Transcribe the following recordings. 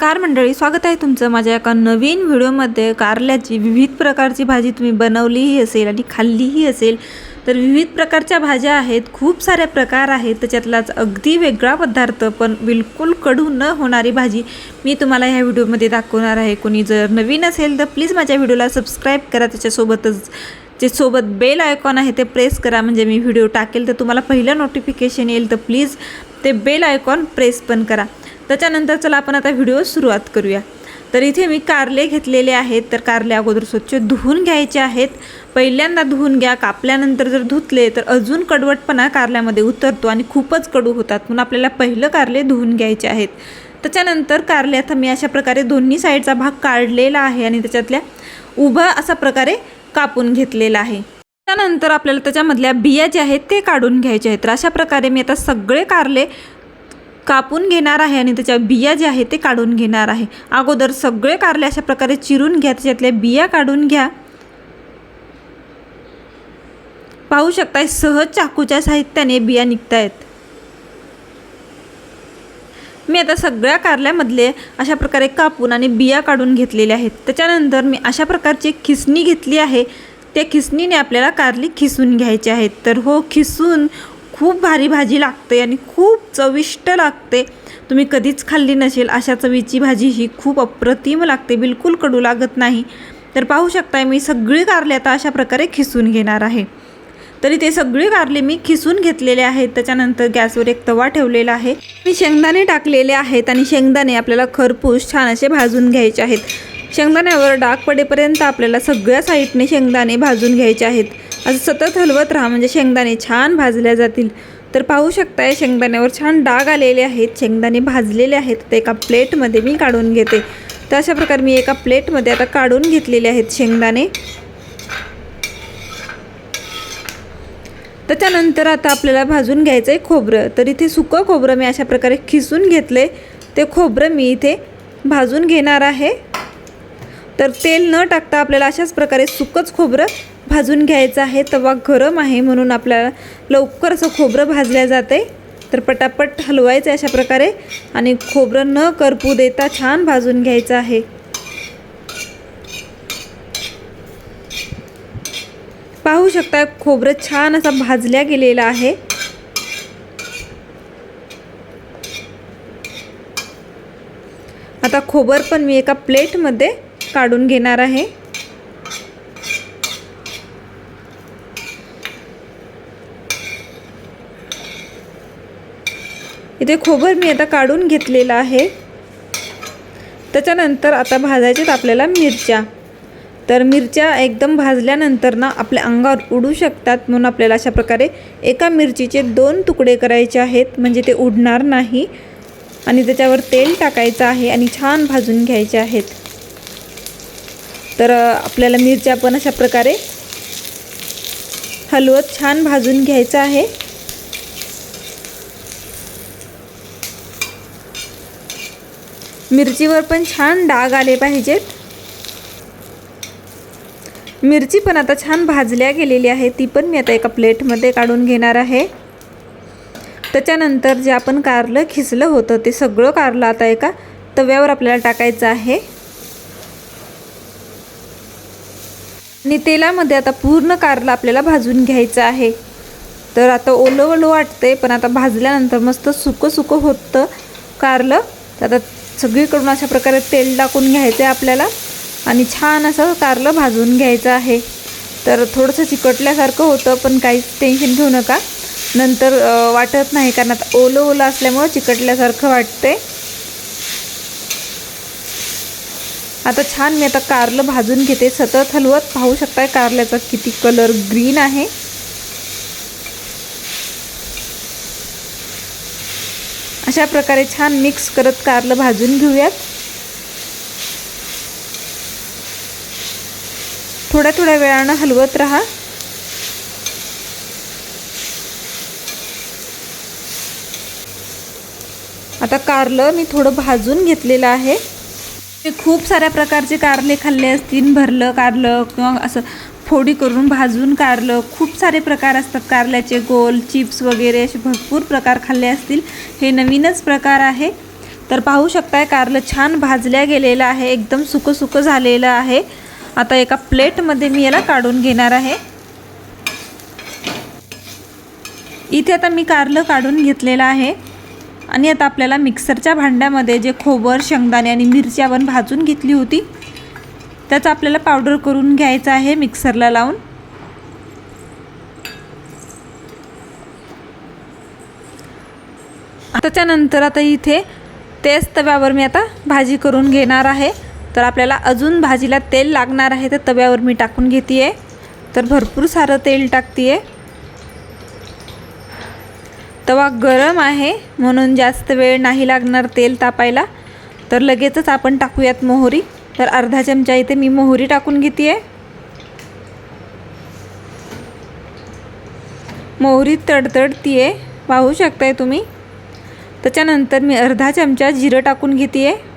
Car मंडळी स्वागत आहे तुमचं माझ्या एका नवीन व्हिडिओमध्ये. कारल्याची विविध प्रकारची भाजी तुम्ही बनवलीही असेल आणि खाल्लीही असेल तर विविध प्रकारच्या भाज्या आहेत खूप सारे प्रकार आहेत. त्याच्यातलाच अगदी वेगळा पदार्थ पण बिलकुल कडू न होणारी भाजी मी तुम्हाला ह्या व्हिडिओमध्ये दाखवणार आहे. कोणी जर नवीन असेल तर प्लीज माझ्या व्हिडिओला सबस्क्राईब करा. त्याच्यासोबतच जे सोबत बेल आयकॉन आहे ते प्रेस करा. म्हणजे मी व्हिडिओ टाकेल तर तुम्हाला पहिलं नोटिफिकेशन येईल तर प्लीज ते बेल आयकॉन प्रेस पण करा. त्याच्यानंतर चला आपण आता व्हिडिओ सुरुवात करूया. तर इथे मी कारले घेतलेले आहेत तर कारले अगोदर स्वच्छ धुवून घ्यायचे आहेत. पहिल्यांदा धुवून घ्या कापल्यानंतर जर धुतले तर अजून कडवटपणा कारल्यामध्ये उतरतो आणि खूपच कडू होतात. म्हणून आपल्याला पहिलं कारले धुवून घ्यायचे आहेत. त्याच्यानंतर कारले आता मी अशा प्रकारे दोन्ही साईडचा भाग काढलेला आहे आणि त्याच्यातल्या उभा असा प्रकारे कापून घेतलेला आहे. त्यानंतर आपल्याला त्याच्यामधल्या बिया ज्या आहेत ते काढून घ्यायचे आहेत. तर अशा प्रकारे मी आता सगळे कारले कापून घेणार आहे आणि त्याच्या बिया ज्या आहेत ते काढून घेणार आहे. अगोदर सगळे कारले अशा प्रकारे चिरून घ्या त्याच्यातल्या बिया काढून घ्या. पाहू शकताय सहज चाकूच्या साहित्याने बिया निघतायत. मी आता सगळ्या कारल्यामधले अशा प्रकारे कापून आणि बिया काढून घेतलेल्या आहेत. त्याच्यानंतर मी अशा प्रकारची खिसणी घेतली आहे. त्या खिसणीने आपल्याला कारली खिसून घ्यायची आहेत. तर हो खिसून खूप भारी भाजी लागते आणि खूप चविष्ट लागते. तुम्ही कधीच खाल्ली नसेल अशा चवीची भाजी ही खूप अप्रतिम लागते बिलकुल कडू लागत नाही. तर पाहू शकताय मी सगळी कारले आता अशा प्रकारे खिसून घेणार आहे. तरी ते सगळे कारले मी खिसून घेतलेले आहेत त्याच्यानंतर गॅसवर एक तवा ठेवलेला आहे. मी शेंगदाणे टाकलेले आहेत आणि शेंगदाणे आपल्याला खरपूस छान असे भाजून घ्यायचे आहेत. शेंगदाण्यावर डाग पडेपर्यंत आपल्याला सगळ्या साईडने शेंगदाणे भाजून घ्यायचे आहेत. असं सतत हलवत राहा म्हणजे शेंगदाणे छान भाजल्या जातील. तर पाहू शकताय शेंगदाण्यावर छान डाग आलेले आहेत. शेंगदाणे भाजलेले आहेत. ते एका प्लेटमध्ये मी काढून घेते. तर अशा प्रकारे मी एका प्लेटमध्ये आता काढून घेतलेले आहेत शेंगदाणे. त्याच्यानंतर आता आपल्याला भाजून घ्यायचं आहे खोबरं. तर इथे सुकं खोबरं मी अशा प्रकारे खिसून घेतले ते खोबरं मी इथे भाजून घेणार आहे. तर तेल न टाकता आपल्याला अशाच प्रकारे सुकंच खोबरं भाजून घ्यायचं आहे. तवा गरम आहे म्हणून आपल्याला लवकर असं खोबरं भाजल्या जाते. तर पटापट हलवायचं आहे अशा प्रकारे आणि खोबरं न करपू देता छान भाजून घ्यायचं आहे. पाहू शकता खोबरं छान असा भाजल्या गेलेला आहे. आता खोबर पण मी एका प्लेटमध्ये काढून घेणार आहे. इथे खोबर मी आता काढून घेतलेलं आहे. त्याच्यानंतर आता भाजायच्यात आपल्याला मिरच्या. तर मिरच्या एकदम भाजल्यानंतर ना आपल्या अंगावर उडू शकतात म्हणून आपल्याला अशा प्रकारे एका मिरचीचे दोन तुकडे करायचे आहेत. म्हणजे ते उडणार नाही. आणि त्याच्यावर तेल टाकायचं आहे आणि छान भाजून घ्यायचे आहेत. तर आपल्याला मिरच्या पण अशा प्रकारे हलवत छान भाजून घ्यायचं आहे. मिरचीवर पण छान डाग आले पाहिजेत. मिरची पण आता छान भाजल्या गेलेली आहे ती पण मी आता एका प्लेटमध्ये काढून घेणार आहे. त्याच्यानंतर जे आपण कारलं खिसलं होतं ते सगळं कारलं आता एका तव्यावर आपल्याला टाकायचं आहे. आणि तेलामध्ये आता पूर्ण कारलं आपल्याला भाजून घ्यायचं आहे. तर आता ओलं ओलं वाटते पण आता भाजल्यानंतर मस्त सुकं सुकं होतं कारलं. तर आता सगळीकडून अशा प्रकारे तेल टाकून घ्यायचं आहे आपल्याला आणि छान असं कारलं भाजून घ्यायचं आहे. तर थोडंसं चिकटल्यासारखं होतं पण काहीच टेन्शन घेऊ नका. नंतर वाटत नाही कारण आता ओलं ओलं असल्यामुळं चिकटल्यासारखं वाटते आता छान मी आता कारलं भाजून घेते. सतत हलवत पाहू शकताय कारल्याचा किती कलर ग्रीन आहे. अशा प्रकारे छान मिक्स करत कारलं भाजून घेऊयात. थोड्या थोड्या वेळानं हलवत राहा. आता कारलं मी थोडं भाजून घेतलेलं आहे. ते खूप साऱ्या प्रकारचे कारले खाल्ले असतील भरलं कारलं किंवा असं फोडी करून भाजून कारलं खूप सारे प्रकार असतात. कारल्याचे गोल चिप्स वगैरे असे भरपूर प्रकार खाल्ले असतील. हे नवीनच प्रकार आहे. तर पाहू शकताय कारलं छान भाजल्या गेलेलं आहे. एकदम सुकं सुकं झालेलं आहे. आता एका प्लेटमध्ये मी याला काढून घेणार आहे. इथे आता मी कारलं काढून घेतलेलं आहे. आणि आता आपल्याला मिक्सरच्या भांड्यामध्ये जे खोबर शेंगदाणे आणि मिरची आपण भाजून घेतली होती त्याचं आपल्याला पावडर करून घ्यायचं आहे मिक्सरला लावून. त्याच्यानंतर आता इथे तेच तव्यावर मी आता भाजी करून घेणार आहे. तर आपल्याला अजून भाजीला तेल लागणार आहे तर तव्यावर मी टाकून घेते आहे तर भरपूर सारं तेल टाकते आहे तवा गरम आहे म्हणून जास्त वेळ नाही लागणार तेल तापायला. तर लगेचच आपण टाकूयात मोहरी. तर अर्धा चमचा इथे मी मोहरी टाकून घेते आहे मोहरी तडतडती आहे पाहू शकताय तुम्ही? त्याच्यानंतर मी अर्धा चमचा जिरं टाकून घेते आहे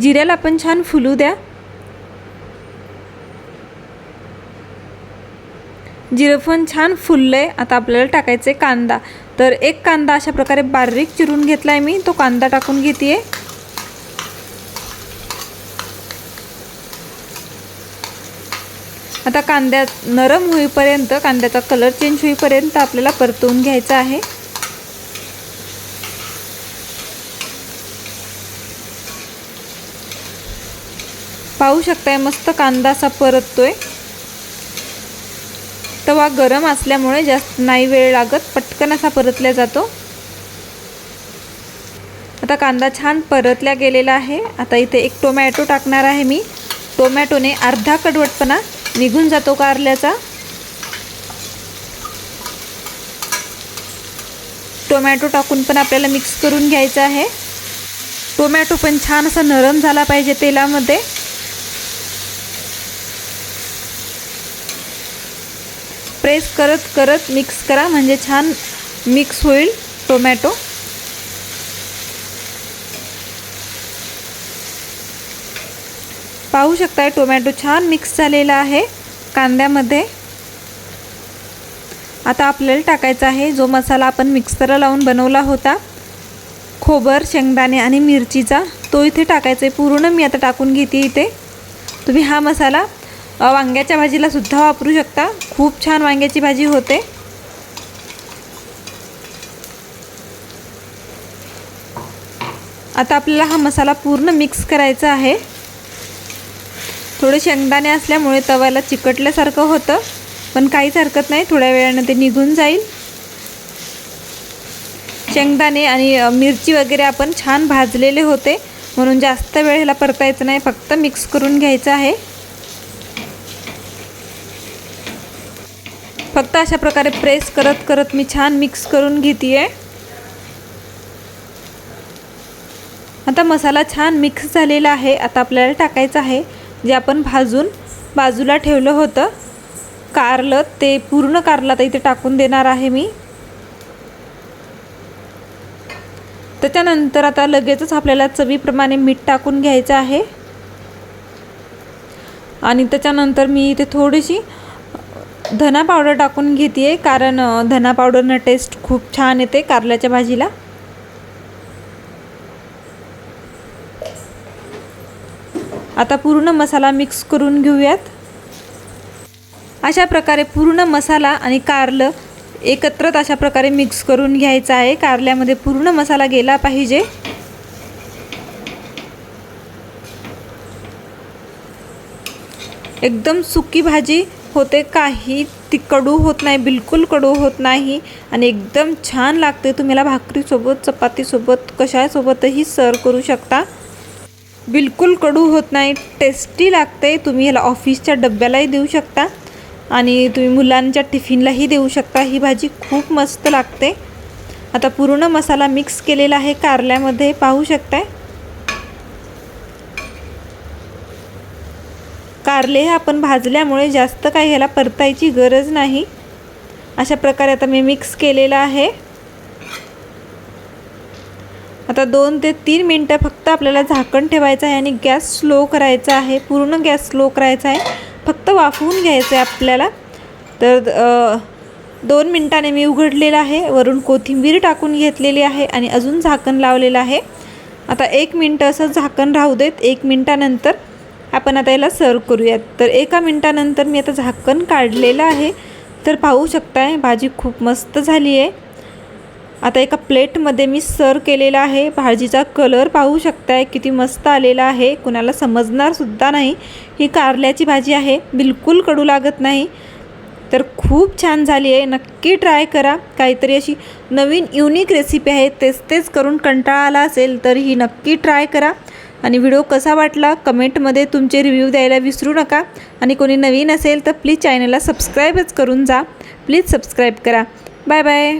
जिऱ्याला पण छान फुलू द्या. जिरं पण छान फुललं आहे आता आपल्याला टाकायचं आहे कांदा. तर एक कांदा अशा प्रकारे बारीक चिरून घेतला आहे मी. तो कांदा टाकून घेते आहे आता कांद्यात नरम होईपर्यंत कांद्याचा कलर चेंज होईपर्यंत आपल्याला परतवून घ्यायचा आहे. पाहू शकताय मस्त कांदा असा परततोय. तवा गरम असल्यामुळे जास्त नाही वेळ लागत. पटकन असा परतल्या जातो. आता कांदा छान परतल्या गेलेला आहे. आता इथे एक टोमॅटो टाकणार आहे मी. टोमॅटोने अर्धा कडवटपणा निघून जातो कारल्याचा. टोमॅटो टाकून पण आपल्याला मिक्स करून घ्यायचं आहे. टोमॅटो पण छान असा नरम झाला पाहिजे तेलामध्ये. प्रेस करत करत मिक्स करा म्हणजे छान मिक्स होईल टोमॅटो. पाहू शकताय टोमॅटो छान मिक्स झालेला आहे कांद्यामध्ये. आता आपल्याला टाकायचा आहे जो मसाला आपण मिक्सरला लावून बनवला होता खोबर शेंगदाणे आणि मिरचीचा तो इथे टाकायचा आहे. पूर्ण मी आता टाकून घेते इथे. तुम्ही हा मसाला वांग्याच्या भाजीला सुद्धा वापरू शकता. खूप छान वांग्याची भाजी होते. आता आपल्याला हा मसाला पूर्ण मिक्स करायचा आहे. थोडे शेंगदाणे असल्यामुळे तव्याला चिकटल्यासारखं होतं. पण काहीच हरकत नाही. थोड्या वेळानं ते निघून जाईल. शेंगदाणे आणि मिरची वगैरे आपण छान भाजलेले होते. म्हणून जास्त वेळ ह्याला परतायचं नाही. फक्त मिक्स करून घ्यायचं आहे. फक्त अशा प्रकारे प्रेस करत करत मी छान मिक्स करून घेते आहे आता मसाला छान मिक्स झालेला आहे. आता आपल्याला टाकायचं आहे. जे आपण भाजून बाजूला ठेवलं होतं. कारलं ते पूर्ण कारलं आता इथे टाकून देणार आहे मी. त्याच्यानंतर आता लगेचच आपल्याला चवीप्रमाणे मीठ टाकून घ्यायचं आहे. आणि त्याच्यानंतर मी इथे थोडीशी धना पावडर टाकून घेते आहे कारण धना पावडरनं टेस्ट खूप छान येते कारल्याच्या भाजीला. आता पूर्ण मसाला मिक्स करून घेऊयात. अशा प्रकारे पूर्ण मसाला आणि कारलं एकत्रच अशा प्रकारे मिक्स करून घ्यायचं आहे. कारल्यामध्ये पूर्ण मसाला गेला पाहिजे. एकदम सुकी भाजी होते काही ती कडू होत नाही बिलकुल कडू होत नाही आणि एकदम छान लागते. तुम्हाला भाकरीसोबत चपातीसोबत कशासोबतही सर्व करू शकता. बिलकुल कडू होत नाही टेस्टी लागते. तुम्ही ह्याला ऑफिसच्या डब्यालाही देऊ शकता आणि तुम्ही मुलांच्या टिफिनलाही देऊ शकता. ही भाजी खूप मस्त लागते. आता पूर्ण मसाला मिक्स केलेला आहे कारल्यामध्ये पाहू शकताय. कारले हे आपण भाजल्यामुळे जास्त काही ह्याला परतायची गरज नाही. अशा प्रकारे आता मी मिक्स केलेलं आहे. आता दोन ते तीन मिनटं फक्त आपल्याला झाकण ठेवायचं आहे आणि गॅस स्लो करायचा आहे. पूर्ण गॅस स्लो करायचा आहे. फक्त वाफवून घ्यायचं आहे आपल्याला. तर दोन मिनटाने मी उघडलेलं आहे. वरून कोथिंबीर टाकून घेतलेली आहे आणि अजून झाकण लावलेलं आहे. आता एक मिनटं असं झाकण राहू देत. एक मिनटानंतर आपण आता याला सर्व करूयात. तर एका मिनटानंतर मी आता झाकण काढलेलं आहे. तर पाहू शकताय भाजी खूप मस्त झाली आहे. आता एका प्लेटमध्ये मी सर्व केलेला आहे. भाजीचा कलर पाहू शकताय किती मस्त आलेला आहे. कुणाला समजणारसुद्धा नाही. ही कारल्याची भाजी आहे. बिलकुल कडू लागत नाही. तर खूप छान झाली आहे. नक्की ट्राय करा. काहीतरी अशी नवीन युनिक रेसिपी आहे. तेच तेच करून कंटाळा आला असेल तर ही नक्की ट्राय करा. आणि व्हिडिओ कसा वाटला कमेंटमध्ये तुमचे रिव्ह्यू द्यायला विसरू नका. आणि कोणी नवीन असेल तर प्लीज चॅनलला सबस्क्राईबच करून जा. प्लीज सबस्क्राईब करा. Bye bye